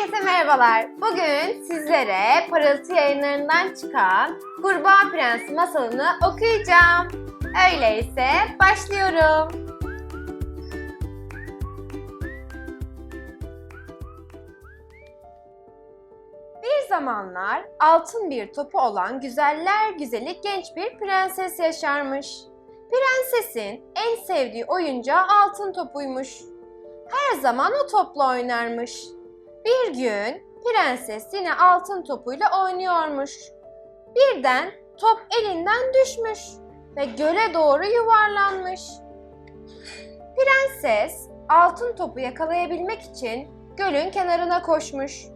Herkese merhabalar. Bugün sizlere Parıltı yayınlarından çıkan Kurbağa Prens masalını okuyacağım. Öyleyse başlıyorum. Bir zamanlar altın bir topu olan güzeller güzeli genç bir prenses yaşarmış. Prensesin en sevdiği oyuncağı altın topuymuş. Her zaman o topla oynarmış. Bir gün prenses yine altın topuyla oynuyormuş. Birden top elinden düşmüş ve göle doğru yuvarlanmış. Prenses altın topu yakalayabilmek için gölün kenarına koşmuş.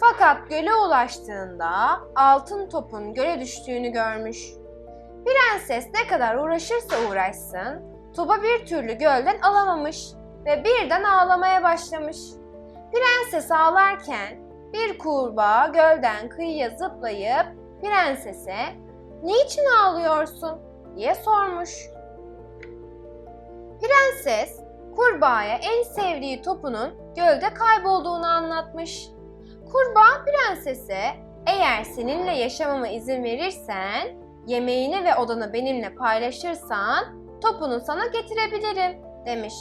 Fakat göle ulaştığında altın topun göle düştüğünü görmüş. Prenses ne kadar uğraşırsa uğraşsın, topa bir türlü gölden alamamış ve birden ağlamaya başlamış. Prenses ağlarken bir kurbağa gölden kıyıya zıplayıp prensese "Niçin ağlıyorsun?" diye sormuş. Prenses kurbağaya en sevdiği topunun gölde kaybolduğunu anlatmış. Kurbağa prensese eğer seninle yaşamama izin verirsen, yemeğini ve odanı benimle paylaşırsan topunu sana getirebilirim demiş.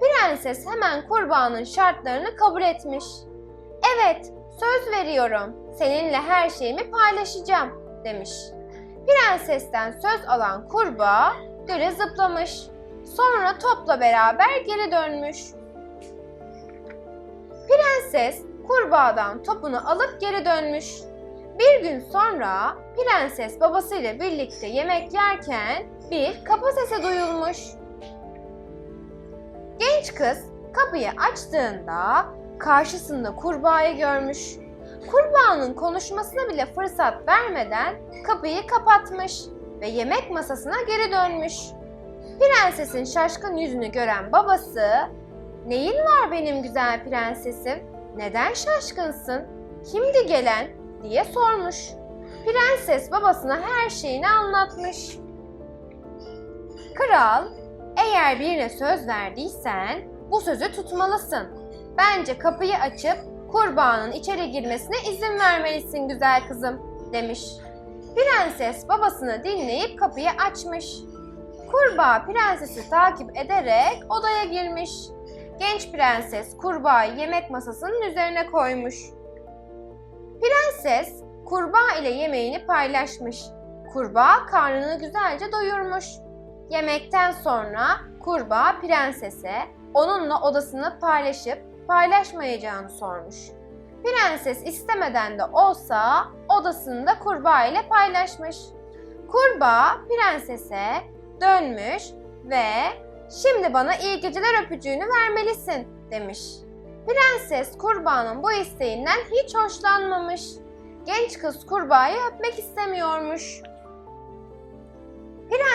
Prenses hemen kurbağanın şartlarını kabul etmiş. Evet, söz veriyorum. Seninle her şeyimi paylaşacağım demiş. Prensesten söz alan kurbağa göle zıplamış. Sonra topla beraber geri dönmüş. Prenses kurbağadan topunu alıp geri dönmüş. Bir gün sonra prenses babasıyla birlikte yemek yerken bir kapı sesi duyulmuş. Genç kız kapıyı açtığında karşısında kurbağayı görmüş. Kurbağanın konuşmasına bile fırsat vermeden kapıyı kapatmış ve yemek masasına geri dönmüş. Prensesin şaşkın yüzünü gören babası, "Neyin var benim güzel prensesim? Neden şaşkınsın? Kimdi gelen?" diye sormuş. Prenses babasına her şeyini anlatmış. Kral, eğer birine söz verdiysen bu sözü tutmalısın. Bence kapıyı açıp kurbağanın içeri girmesine izin vermelisin güzel kızım demiş. Prenses babasını dinleyip kapıyı açmış. Kurbağa prensesi takip ederek odaya girmiş. Genç prenses kurbağayı yemek masasının üzerine koymuş. Prenses kurbağa ile yemeğini paylaşmış. Kurbağa karnını güzelce doyurmuş. Yemekten sonra kurbağa prensese onunla odasını paylaşıp paylaşmayacağını sormuş. Prenses istemeden de olsa odasını da kurbağa ile paylaşmış. Kurbağa prensese dönmüş ve şimdi bana iyi geceler öpücüğünü vermelisin demiş. Prenses kurbağanın bu isteğinden hiç hoşlanmamış. Genç kız kurbağayı öpmek istemiyormuş.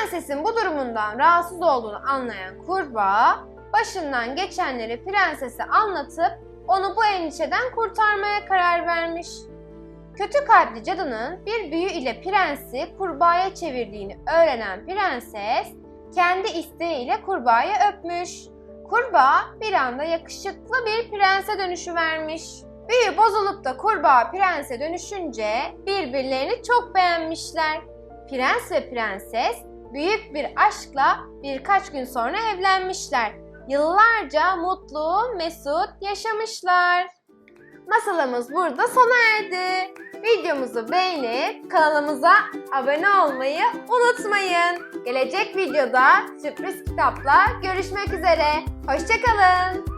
Prensesin bu durumundan rahatsız olduğunu anlayan kurbağa, başından geçenleri prensese anlatıp onu bu endişeden kurtarmaya karar vermiş. Kötü kalpli cadının bir büyü ile prensi kurbağaya çevirdiğini öğrenen prenses, kendi isteğiyle kurbağayı öpmüş. Kurbağa bir anda yakışıklı bir prense dönüşüvermiş. Büyü bozulup da kurbağa prense dönüşünce birbirlerini çok beğenmişler. Prens ve prenses büyük bir aşkla birkaç gün sonra evlenmişler. Yıllarca mutlu, mesut yaşamışlar. Masalımız burada sona erdi. Videomuzu beğenip kanalımıza abone olmayı unutmayın. Gelecek videoda sürpriz kitapla görüşmek üzere. Hoşçakalın.